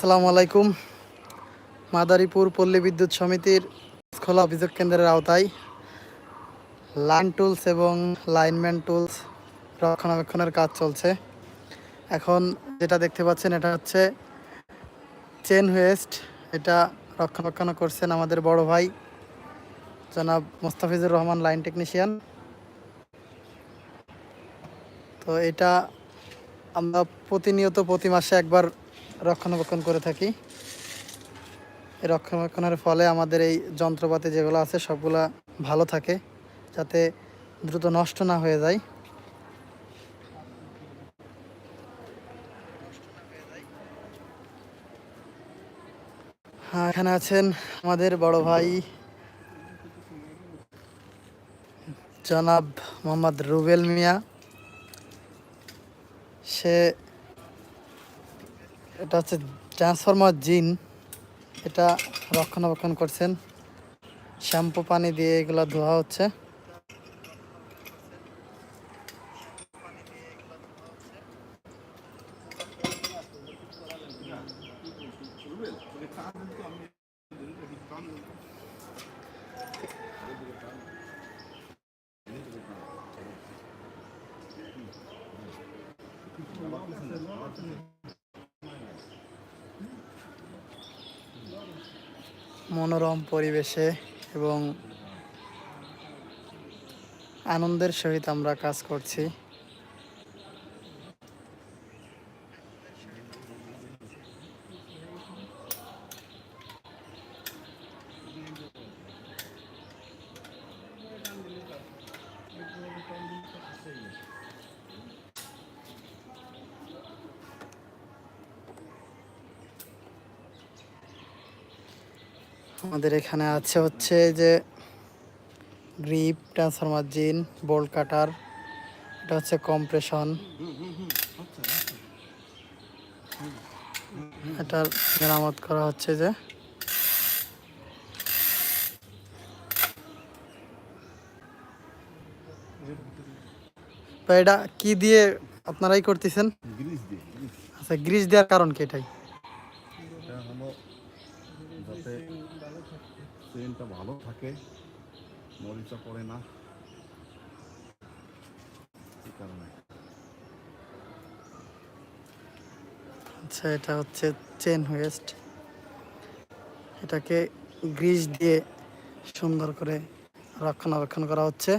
আসসালামু আলাইকুম। মাদারীপুর পল্লী বিদ্যুৎ সমিতির খোলা অভিযোগ কেন্দ্রের আওতায় লাইন টুলস এবং লাইনম্যান টুলস রক্ষণাবেক্ষণের কাজ চলছে। এখন যেটা দেখতে পাচ্ছেন এটা হচ্ছে চেন ওয়েস্ট। এটা রক্ষণাবেক্ষণ করছেন আমাদের বড় ভাই জনাব মোস্তাফিজুর রহমান, লাইন টেকনিশিয়ান। তো এটা আমরা প্রতিনিয়ত প্রতি মাসে একবার রক্ষণাবেক্ষণ করে থাকি। রক্ষণাবেক্ষণের ফলে আমাদের এই যন্ত্রপাতি যেগুলো আছে, সবগুলা ভালো থাকে, যাতে দ্রুত নষ্ট না হয়ে যায়। হ্যাঁ এখানে আছেন আমাদের বড় ভাই জনাব মোহাম্মদ রুবেল মিয়া। সে এটা হচ্ছে ট্রান্সফরমার জিন। এটা রক্ষণাবেক্ষণ করছেন। শ্যাম্পু পানি দিয়ে এগুলো ধোয়া হচ্ছে। মনোরম পরিবেশে এবং আনন্দের সহিত আমরা কাজ করছি। আমাদের এখানে আছে হচ্ছে যে গ্রিপ ট্রান্সফরমার জিন বোল্ট কাটার এটা হচ্ছে কম্প্রেশন। এটার মেরামত করা হচ্ছে যে তো এটা কি দিয়ে আপনারাই করতেছেন? আচ্ছা গ্রিজ দেওয়ার কারণ কি এটাই এটা হলো যাতে চেনটা ভালো থাকে মরিচা পড়ে না। এই কারণে। আচ্ছা এটা হচ্ছে চেন ওয়েস্ট এটাকে গ্রিস দিয়ে সুন্দর করে রক্ষণাবেক্ষণ করা হচ্ছে।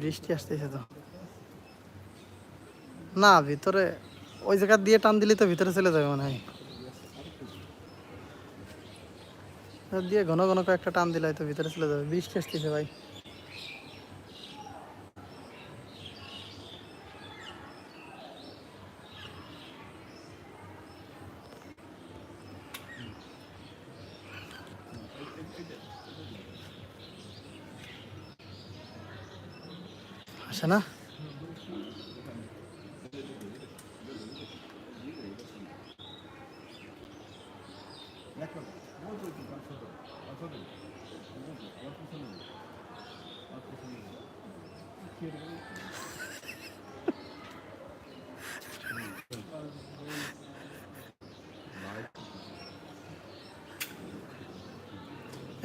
বৃষ্টি আসতেছে তো। না, ভিতরে ওই জায়গা দিয়ে টান দিলে তো ভিতরে চলে যাবে মনে হয়। দিয়ে ঘন ঘন একটা টান দিলে হয়তো ভিতরে চলে যাবে। বৃষ্টি আসতেছে ভাই। আসে না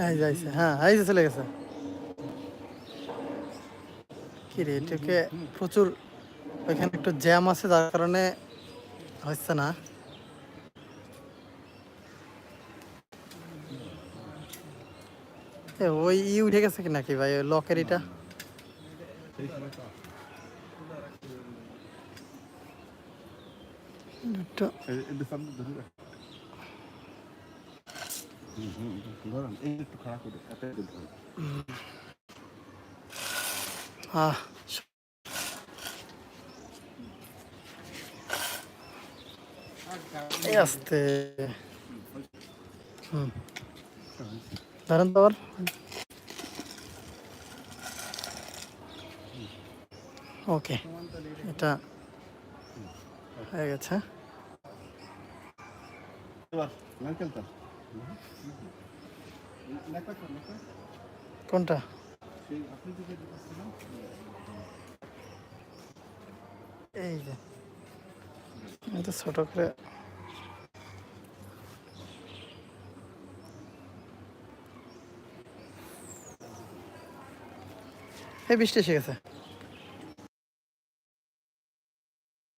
এই যাইছে হ্যাঁ এই যে চলে গেছে কি এটাকে প্রচুর ওইখানে একটু জ্যাম আছে, যার কারণে হচ্ছে না। ওই ই উঠে গেছে কি নাকি ভাই, ওই লকের এটা হুম আহ। আস্তে। হুম। ধরেন তো ওকে এটা হয়ে গেছে। কোনটা? সেই আপনি যে দিতেছিলেন এই যে এটা ছোট করে এই বৃষ্টি এসে গেছে